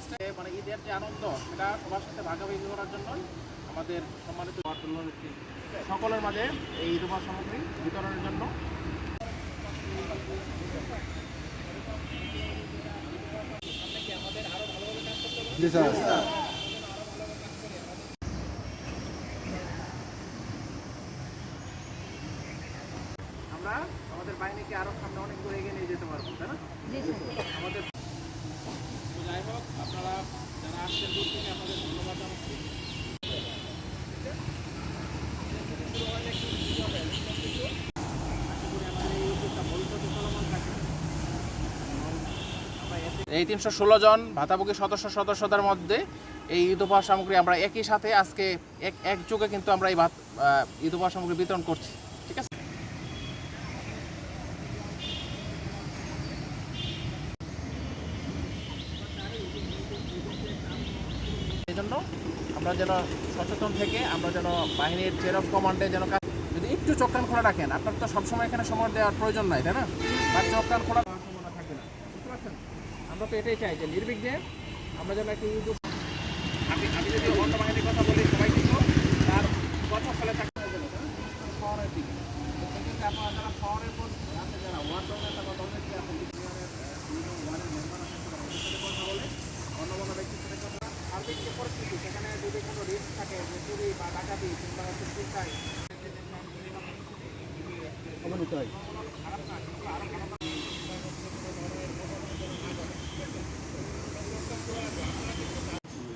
ঈদের যে আনন্দ সেটা সবার সাথে ভাগাভাগি করার জন্যই আমাদের সম্মানিত সকলের মাঝে এই ঈদ উপহার সামগ্রী বিতরণের জন্য। জি স্যার। আমরা আমাদের বাহিনীকে আরও সামনে অনেক দূর এগিয়ে নিয়ে যেতে পারব তাই না? আমাদের তো যাই হোক আপনারা যারা আসছেন দূর থেকে আপনাদের ধন্যবাদ জানাচ্ছি এই তিনশো ষোলো জন ভাতাভোগী সদস্য সদস্যদের মধ্যে এই ঈদ উপহার সামগ্রী আমরা একই সাথে আজকে এক একযোগে কিন্তু আমরা এই ভাত ঈদ উপহার সামগ্রী বিতরণ করছি। ঠিক আছে? এই জন্য আমরা যেন সচেতন থেকে, আমরা যেন বাহিনীর চেয়ার অফ কমান্ডে যেন যদি একটু চোখ কান খোলা রাখেন, আপনার তো সবসময় এখানে সময় দেওয়ার প্রয়োজন নাই, তাই না? চোখ কান খোলা থাকবে না পারছেন আমরা তো এটাই চাই যে নির্বিঘ্নে আমরা যেন একটু আমি আমি যদি অন্য বাহিনীর কথা বলি সবাই কিন্তু তার দিকে আছে যারা কথা বলে অন্য পরিস্থিতি সেখানে যদি কোনো থাকে বা হয়